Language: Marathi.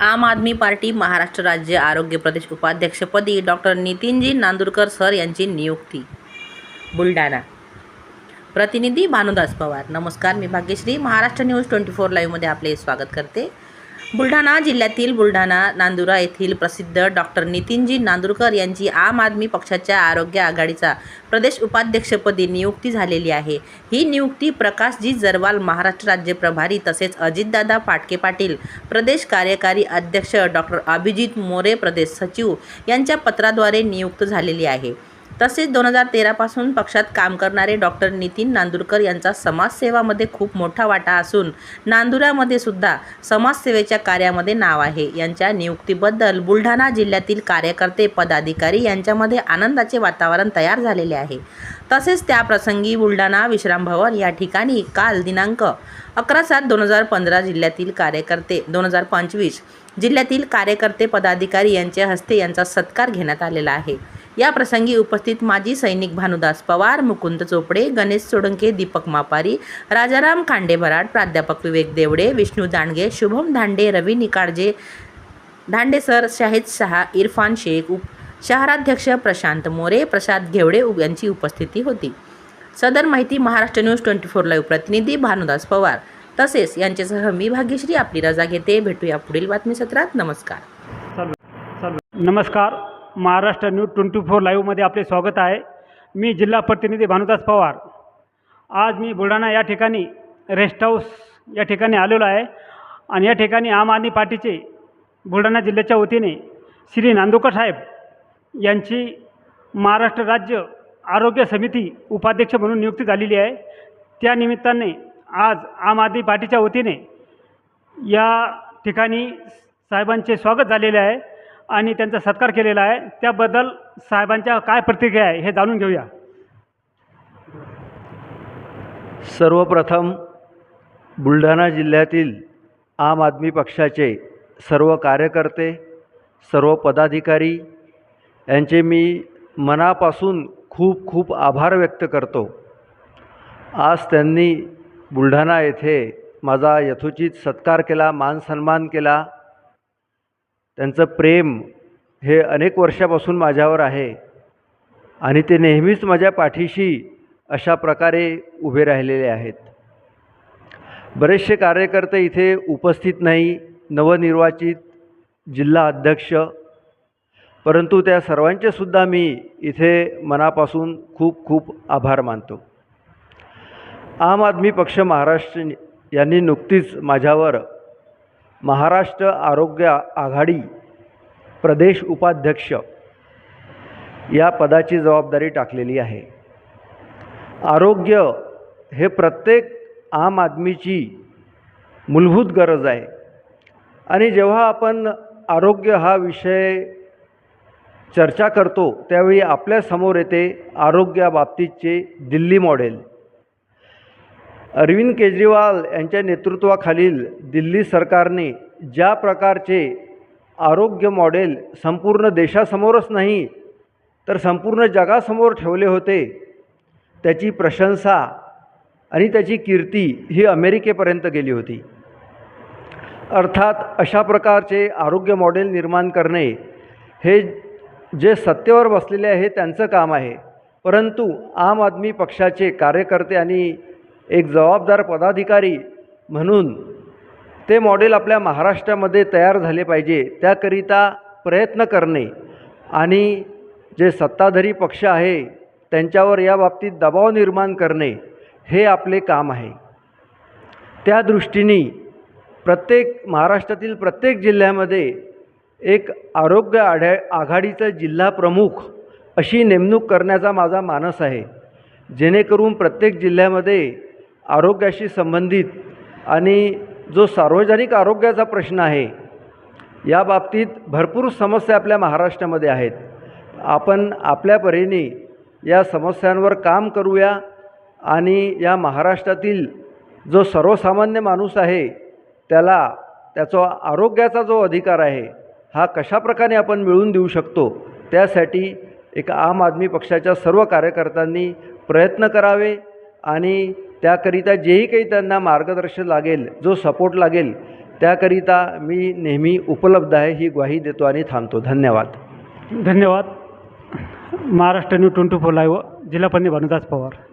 आम आदमी पार्टी महाराष्ट्र राज्य आरोग्य प्रदेश उपाध्यक्षपदी डॉक्टर नितीनजी नांदुरकर सर यांची नियुक्ती. बुलढाणा. प्रतिनिधी भानुदास पवार. नमस्कार मी Bhagyashree. Maharashtra news twenty four लाईव्हमध्ये आपले स्वागत करते. बुलढाणा जिल्ह्यातील बुलढाणा नांदुरा येथील प्रसिद्ध डॉक्टर नितीनजी नांदुरकर यांची आम आदमी पक्षाच्या आरोग्य आघाडीचा प्रदेश उपाध्यक्षपदी नियुक्ती झालेली आहे. ही नियुक्ती प्रकाशजी जरवाल महाराष्ट्र राज्य प्रभारी तसेच अजितदादा फाटके पाटील प्रदेश कार्यकारी अध्यक्ष डॉक्टर अभिजित मोरे प्रदेश सचिव यांच्या पत्राद्वारे नियुक्त झालेली आहे. तसेच दोन हजार तेरापासून पक्षात काम करणारे डॉक्टर नितीन नांदुरकर यांचा समाजसेवामध्ये खूप मोठा वाटा असून नांदुरामध्ये सुद्धा समाजसेवेच्या कार्यामध्ये नाव आहे. यांच्या नियुक्तीबद्दल बुलढाणा जिल्ह्यातील कार्यकर्ते पदाधिकारी यांच्यामध्ये आनंदाचे वातावरण तयार झालेले आहे. तसेच त्याप्रसंगी बुलढाणा विश्रामभवन या ठिकाणी काल दिनांक अकरा सात दोन हजार पंधरा जिल्ह्यातील कार्यकर्ते दोन हजार पंचवीस जिल्ह्यातील कार्यकर्ते पदाधिकारी यांच्या हस्ते यांचा सत्कार घेण्यात आलेला आहे. या प्रसंगी उपस्थित माजी सैनिक भानुदास पवार मुकुंद चोपडे गणेश सोडंके दीपक मापारी राजाराम खांडे भराड प्राध्यापक विवेक देवडे विष्णू दांडगे शुभम धांडे रवी निकाळजे धांडे सर शाहिद शहा इरफान शेख उप शहराध्यक्ष प्रशांत मोरे प्रसाद घेवडे यांची उपस्थिती होती. सदर माहिती Maharashtra news twenty four live प्रतिनिधी भानुदास पवार. तसेच यांच्यासह मी भाग्यश्री आपली रजा घेते. भेटूया पुढील बातमी सत्रात नमस्कार. नमस्कार. महाराष्ट्र न्यूज ट्वेंटी फोर लाईव्हमध्ये आपले स्वागत आहे. मी जिल्हा प्रतिनिधी भानुदास पवार. आज मी बुलढाणा या ठिकाणी रेस्ट हाऊस या ठिकाणी आलेलो आहे आणि या ठिकाणी आम आदमी पार्टीचे बुलढाणा जिल्ह्याच्या वतीने श्री नांदोकर साहेब यांची महाराष्ट्र राज्य आरोग्य समिती उपाध्यक्ष म्हणून नियुक्ती झालेली आहे. त्या निमित्ताने आज आम आदमी पार्टीच्या वतीने या ठिकाणी साहेबांचे स्वागत झालेले आहे. आणि त्यांचा सत्कार केलेला आहे. त्याबद्दल साहेबांच्या काय प्रतिक्रिया आहे हे जाणून घेऊया. सर्वप्रथम बुलढाणा जिल्ह्यातील आम आदमी पक्षाचे सर्व कार्यकर्ते सर्व पदाधिकारी यांचे मी मनापासून खूप खूप आभार व्यक्त करतो. आज त्यांनी बुलढाणा येथे माझा यथोचित सत्कार केला मानसन्मान केला. त्यांचं प्रेम हे अनेक वर्षापासून माझ्यावर आहे आणि ते नेहमीच माझ्या पाठीशी अशा प्रकारे उभे राहिलेले आहेत. बरेचसे कार्यकर्ते इथे उपस्थित नाही नवनिर्वाचित जिल्हा अध्यक्ष परंतु त्या सर्वांचे सुद्धा मी इथे मनापासून खूप खूप आभार मानतो. आम आदमी पक्ष महाराष्ट्र यांनी नुकतीच माझ्यावर महाराष्ट्र आरोग्य आघाडी प्रदेश उपाध्यक्ष या पदाची जबाबदारी टाकलेली आहे. आरोग्य हे प्रत्येक आम आदमीची मूलभूत गरज आहे. आणि जेव्हा आपण आरोग्य हा विषय चर्चा करतो त्यावेळी आपल्यासमोर येते आरोग्याबाबतीतचे दिल्ली मॉडेल. अरविंद केजरीवाल यांच्या नेतृत्वाखालील दिल्ली सरकारने ज्या प्रकारचे आरोग्य मॉडेल संपूर्ण देशासमोरच नाही तर संपूर्ण जगासमोर ठेवले होते त्याची प्रशंसा आणि त्याची कीर्ती ही अमेरिकेपर्यंत गेली होती. अर्थात अशा प्रकारचे आरोग्य मॉडेल निर्माण करणे हे जे सत्तेवर बसलेले आहे त्यांचं काम आहे. परंतु आम आदमी पक्षाचे कार्यकर्ते आणि एक जबाबदार पदाधिकारी म्हणून ते मॉडेल आपल्या महाराष्ट्रामध्ये तयार झाले पाहिजे. त्याकरिता प्रयत्न करणे आणि जे सत्ताधारी पक्ष आहे त्यांच्यावर या बाबतीत दबाव निर्माण करणे हे आपले काम आहे. त्या दृष्टीने प्रत्येक महाराष्ट्रातील प्रत्येक जिल्ह्यामध्ये एक आरोग्य आढ्या आघाडीचा जिल्हा प्रमुख अशी नेमणूक करण्याचा माझा मानस आहे. जेणेकरून प्रत्येक जिल्ह्यामध्ये आरोग्याशी संबंधित आणि जो सार्वजनिक आरोग्याचा प्रश्न आहे या बाबतीत भरपूर समस्या आपल्या महाराष्ट्रामध्ये आहेत. आपण आपल्या परीने या समस्यांवर काम करूया आणि या महाराष्ट्रातील जो सर्वसामान्य माणूस आहे त्याला त्याचा आरोग्याचा जो अधिकार आहे हा कशाप्रकारे आपण मिळवून देऊ शकतो त्यासाठी एक आम आदमी पक्षाच्या सर्व कार्यकर्त्यांनी प्रयत्न करावे आणि त्याकरिता जेही काही त्यांना मार्गदर्शन लागेल जो सपोर्ट लागेल त्याकरिता मी नेहमी उपलब्ध आहे ही ग्वाही देतो आणि थांबतो. धन्यवाद. धन्यवाद. Maharashtra new twenty four live जिल्हा भानुदास पवार.